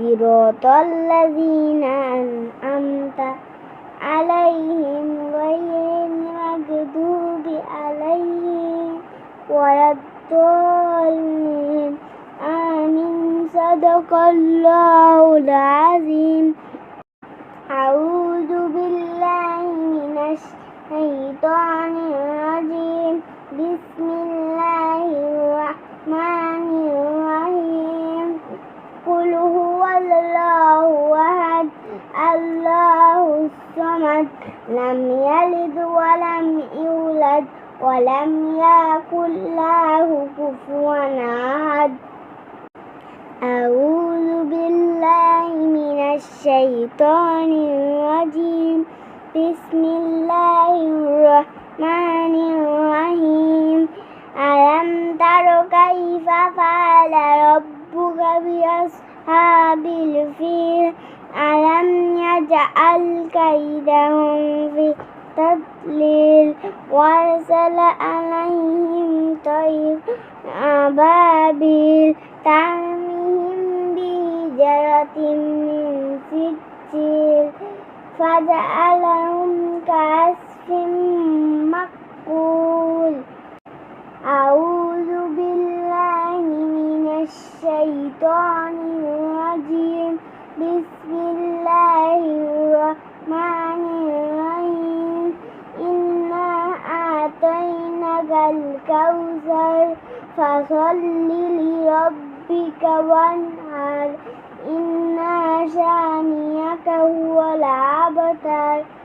صراط الذين أنعمت عليهم غير المغضوب عليهم ولا الضالين. آمين. صدق الله العظيم. أعوذ بالله من الشيطان الرجيم. بسم الله الرحمن الرحيم قل هو الله أحد الله الصمد لم يلد ولم يولد ولم يكن له كفوا أحد. أعوذ بالله من الشيطان الرجيم. بسم الله الرحمن الرحيم. ألم تر كيف فعل ربك بأصحاب الفيل يجعل كيدهم في تضليل وأرسل عليهم طير أبابيل ترميهم بحجارة من سجيل فجعلهم كعصف مأكول أعوذ بالله من الشيطان الرجيم. بسم الله الرحمن الرحيم إنا أعطيناك الكوثر فصل لربك وانحر. إن شانئك هو الأبتر.